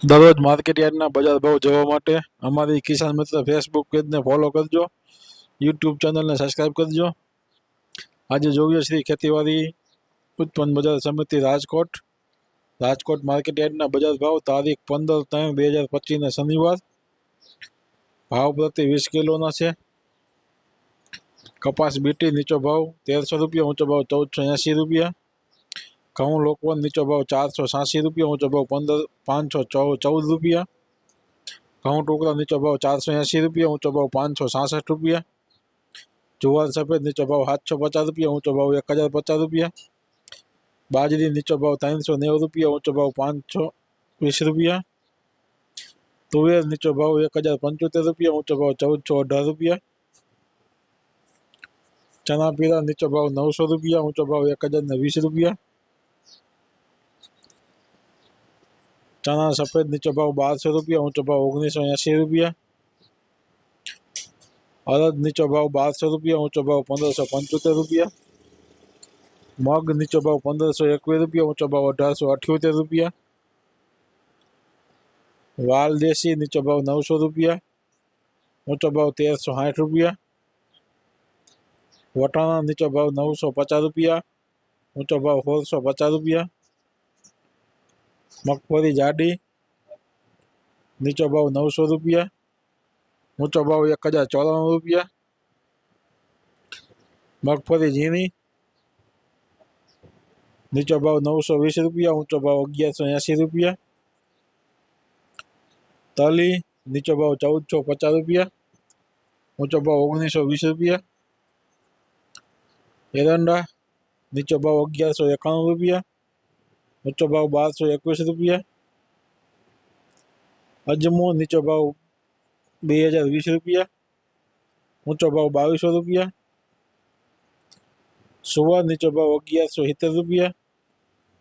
દરરોજ માર્કેટ યાર્ડના બજાર ભાવ જોવા માટે અમારી કિસાન મિત્ર ફેસબુક પેજને ફોલો કરજો યુટ્યુબ ચેનલને સબસ્ક્રાઈબ કરજો. આજે જોઈએ શ્રી ખેતીવાડી ઉત્પન્ન બજાર સમિતિ રાજકોટ. રાજકોટ માર્કેટ યાર્ડના બજાર ભાવ તારીખ પંદર ત્રણ બે હજાર પચીસને શનિવાર. ભાવ પ્રતિ વીસ કિલોના છે. કપાસ બીટી નીચો ભાવ તેરસો રૂપિયા, ઊંચો ભાવ ચૌદસો એંસી રૂપિયા. ઘઉં લોકવન નીચો ભાવ ચારસો સાસી રૂપિયા ઊંચો ભાવ પંદર પાંચસો ચૌ ચૌદ રૂપિયા ઘઉં ટુકડા નીચો ભાવ ચારસો એંસી રૂપિયા ઊંચો ભાવ પાંચસો સાસઠ રૂપિયા જુવાર સફેદ નીચો ભાવ સાતસો પચાસ રૂપિયા ઊંચો ભાવ એક હજાર પચાસ રૂપિયા બાજરી નીચો ભાવ ત્રણસો નેવું રૂપિયા ઊંચો ભાવ પાંચસો વીસ રૂપિયા તુવેર નીચો ભાવ એક હજાર પંચોતેર રૂપિયા ઊંચો ભાવ ચૌદસો અઢાર રૂપિયા ચણા પીળા નીચો ભાવ નવસો રૂપિયા ઊંચો ભાવ એક હજાર ને વીસ રૂપિયા ચણા સફેદ નીચો ભાવ બારસો રૂપિયા ઊંચો ભાવ ઓગણીસો એંસી રૂપિયા અડદ નીચો ભાવ બારસો રૂપિયા ઊંચો ભાવ પંદરસો પંચોતેર રૂપિયા મગ નીચો ભાવ પંદરસો એકવીસ રૂપિયા ઊંચો ભાવ અઢારસો અઠ્યોતેર રૂપિયા વાલ દેશી નીચો ભાવ નવસો રૂપિયા ઊંચો ભાવ તેરસો સાઠ રૂપિયા વટાણા નીચો ભાવ નવસો પચાસ રૂપિયા ઊંચો ભાવ સોળસો પચાસ રૂપિયા મગફળી જાડી નીચો ભાવ નવસો રૂપિયા ઊંચો ભાવ એક હજાર ચોરાણું રૂપિયા મગફળી ઝીણી નીચો ભાવ નવસો વીસ રૂપિયા ઊંચો ભાવ અગિયારસો એંસી રૂપિયા તલી નીચો ભાવ ચૌદસો પચાસ રૂપિયા ઊંચો ભાવ ઓગણીસો વીસ રૂપિયા એરંડા નીચો ભાવ અગિયારસો એકાણું રૂપિયા ઊંચો ભાવ બારસો એકવીસ રૂપિયા અજમો નીચો ભાવ બે હજાર વીસ રૂપિયા ઊંચો ભાવ બાવીસો રૂપિયા સુવા નીચો ભાવ અગિયારસો સિત્તેર રૂપિયા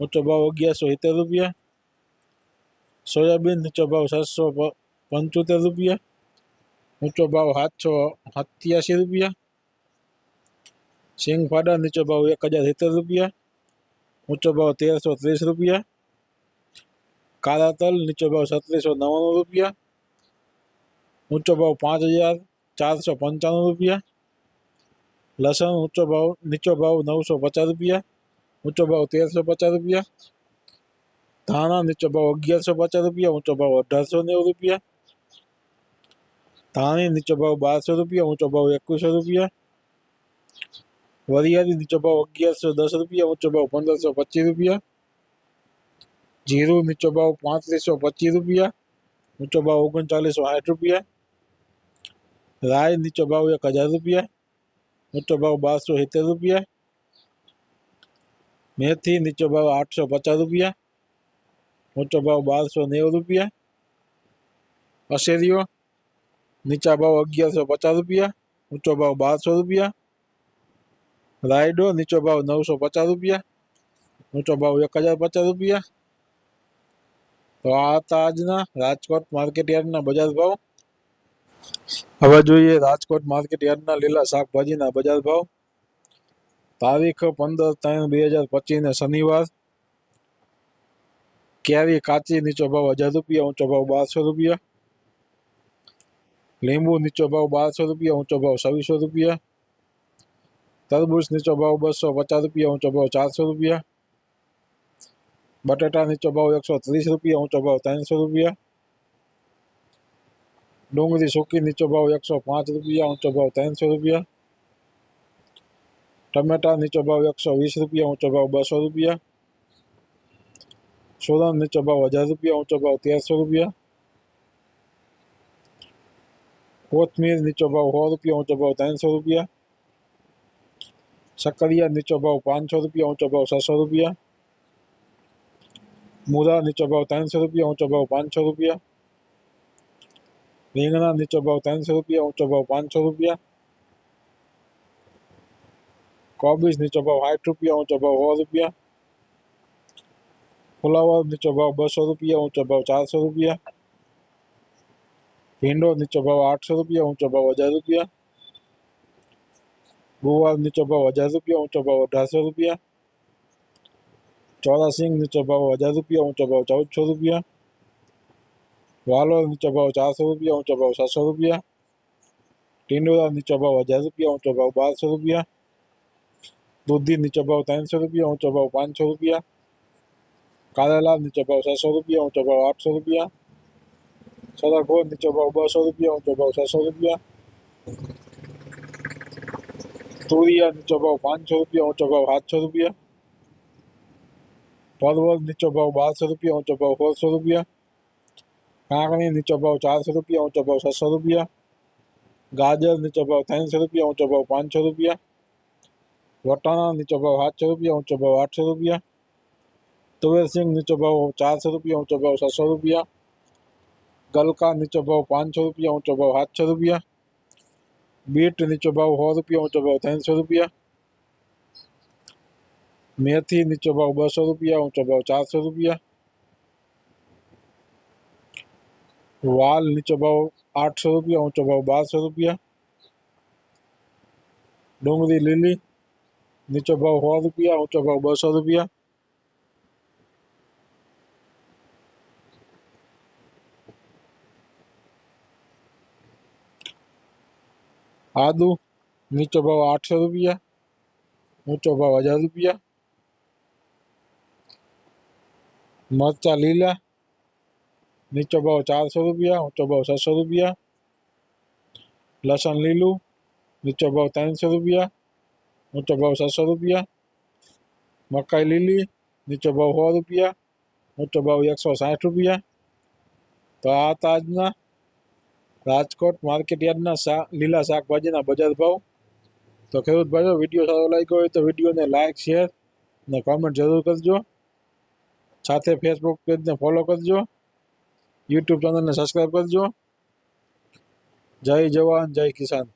ઊંચો ભાવ અગિયારસો સિત્તેર રૂપિયા સોયાબીન નીચો ભાવ સાતસો પ- પંચોતેર રૂપિયા ઊંચો ભાવ સાતસો સત્યાસી રૂપિયા સિંગ ફાડા નીચો ભાવ એક હજાર સિત્તેર રૂપિયા ઊંચો ભાવ તેરસો ત્રીસ રૂપિયા કાળા તલ નીચો ભાવ સત્રીસો નવ્વાણું રૂપિયા ઊંચો ભાવ પાંચ હજાર ચારસો પંચાણું રૂપિયા લસણ ઊંચો ભાવ નીચો ભાવ નવસો પચાસ રૂપિયા ઊંચો ભાવ તેરસો પચાસ રૂપિયા ધાણા નીચો ભાવ અગિયારસો પચાસ રૂપિયા ઊંચો ભાવ અઢારસો નેવું રૂપિયા ધાણી નીચો ભાવ બારસો રૂપિયા ઊંચો ભાવ એકવીસો રૂપિયા વરિયાળી નીચો ભાવ અગિયારસો દસ રૂપિયા ઊંચો ભાવ પંદરસો પચીસ રૂપિયા જીરું નીચો ભાવ પાંત્રીસો પચીસ રૂપિયા ઊંચો ભાવ ઓગણચાલીસો સાઠ રૂપિયા રાય નીચો ભાવ એક હજાર રૂપિયા ઊંચો ભાવ બારસો સિત્તેર રૂપિયા મેથી નીચો ભાવ આઠસો પચાસ રૂપિયા ઊંચો ભાવ બારસો નેવું રૂપિયા અશેરીઓ નીચા ભાવ અગિયારસો પચાસ રૂપિયા ઊંચો ભાવ બારસો રૂપિયા રાયડો નીચો ભાવ નવસો પચાસ રૂપિયા ઊંચો ભાવ એક હજાર પચાસ રૂપિયા તો આ હતા આજના રાજકોટ માર્કેટ યાર્ડના બજાર ભાવ હવે જોઈએ રાજકોટ માર્કેટ યાર્ડના લીલા શાકભાજીના બજાર ભાવ તારીખ પંદર ત્રણ બે હજાર પચીસને શનિવાર કેરી કાચી નીચો ભાવ હજાર રૂપિયા ઊંચો ભાવ બારસો રૂપિયા લીંબુ નીચો ભાવ બારસો રૂપિયા ઊંચો ભાવ છવ્વીસો રૂપિયા તરબૂચ નીચો ભાવ બસો પચાસ રૂપિયા ઊંચો ભાવ ચારસો રૂપિયા બટાટા નીચો ભાવ એકસો ત્રીસ રૂપિયા ઊંચો ભાવ ત્રણસો રૂપિયા ડુંગળી સૂકી નીચો ભાવ એકસો પાંચ રૂપિયા ઊંચો ભાવ ત્રણસો રૂપિયા ટમેટા નીચો ભાવ એકસો વીસ રૂપિયા ઊંચો ભાવ બસો રૂપિયા સોલન નીચો ભાવ હજાર રૂપિયા ઊંચો ભાવ તેરસો રૂપિયા કોથમીર નીચો ભાવ સો રૂપિયા ઊંચો ભાવ ત્રણસો રૂપિયા સક્કરિયા નીચો ભાવ પાંચસો રૂપિયા ઊંચો ભાવ છસો રૂપિયા મૂળા નીચો ભાવ ત્રણસો રૂપિયા ઊંચો ભાવ પાંચસો રૂપિયા રીંગણા નીચો ભાવ ત્રણસો રૂપિયા ઊંચો ભાવ પાંચસો રૂપિયા કોબીજ નીચો ભાવ સાઠ રૂપિયા ઊંચો ભાવ સો રૂપિયા ફુલાવર નીચો ભાવ બસો રૂપિયા ઊંચો ભાવ ચારસો રૂપિયા ભીંડો નીચો ભાવ આઠસો રૂપિયા ઊંચો ભાવ હજાર રૂપિયા ગુવાર નીચો ભાવ હજાર રૂપિયા ઊંચો ભાવ અઢારસો રૂપિયા ચોરાસિંગ નીચો ભાવ હજાર રૂપિયા ઊંચો ભાવ ચૌદસો રૂપિયા વાલોર નીચો ભાવ ચારસો રૂપિયા ઊંચો ભાવ સાતસો રૂપિયા ટીંડોરા નીચો ભાવ હજાર રૂપિયા ઊંચો ભાવ બારસો રૂપિયા દૂધી નીચો ભાવ ત્રણસો રૂપિયા ઊંચો ભાવ પાંચસો રૂપિયા કારેલા નીચો ભાવ છસો રૂપિયા ઊંચો ભાવ આઠસો રૂપિયા સરગવો નીચો ભાવ બસો રૂપિયા ઊંચો ભાવ છસો રૂપિયા તુરિયા નીચો ભાવ પાંચસો રૂપિયા ઊંચો ભાવ સાતસો રૂપિયા પરવળ નીચો ભાવ બારસો રૂપિયા ઊંચો ભાવ સોળસો રૂપિયા કાંકણી નીચો ભાવ ચારસો રૂપિયા ઊંચો ભાવ છસો રૂપિયા ગાજર નીચો ભાવ ત્રણસો રૂપિયા ઊંચો ભાવ પાંચસો રૂપિયા વટાણા નીચો ભાવ સાતસો રૂપિયા ઊંચો ભાવ આઠસો રૂપિયા તુવેરસિંગ નીચો ભાવ ચારસો રૂપિયા ઊંચો ભાવ છસો રૂપિયા ગલકા નીચો ભાવ પાંચસો રૂપિયા ઊંચો ભાવ સાતસો રૂપિયા બીટ નીચો ભાવ સો રૂપિયા ઊંચો ભાવ ત્રણસો રૂપિયા મેથી નીચો ભાવ બસો રૂપિયા ઊંચો ભાવ ચારસો રૂપિયા વાલ નીચો ભાવ આઠસો રૂપિયા ઊંચો ભાવ બારસો રૂપિયા ડુંગળી લીલી નીચો ભાવ સો રૂપિયા ઊંચો ભાવ બસો રૂપિયા आलू नीचो भाव आठ सौ रुपया ऊँचो भाव हज़ार रुपया। मरचा लीला नीचो भाव चार सौ रुपया ऊँचो भाव सात सौ रुपया। लसन लीलू नीचो भाव तीन सौ रुपया ऊँचो भाव सात सौ रुपया। मकाई लीली नीचो भाव सौ रुपया ऊँचो भाव एक सौ साठ रुपया। तो आज ना રાજકોટ માર્કેટ યાર્ડના શા, લીલા શાકભાજીના બજાર ભાવ. તો ખેડૂત ભાઈઓ, વીડિયો સારો લાગ્યો હોય તો વિડીયોને લાઇક શેર અને કોમેન્ટ જરૂર કરજો. સાથે ફેસબુક પેજને ફોલો કરજો. યુટ્યુબ ચેનલને સબસ્ક્રાઈબ કરજો. જય જવાન, જય કિસાન.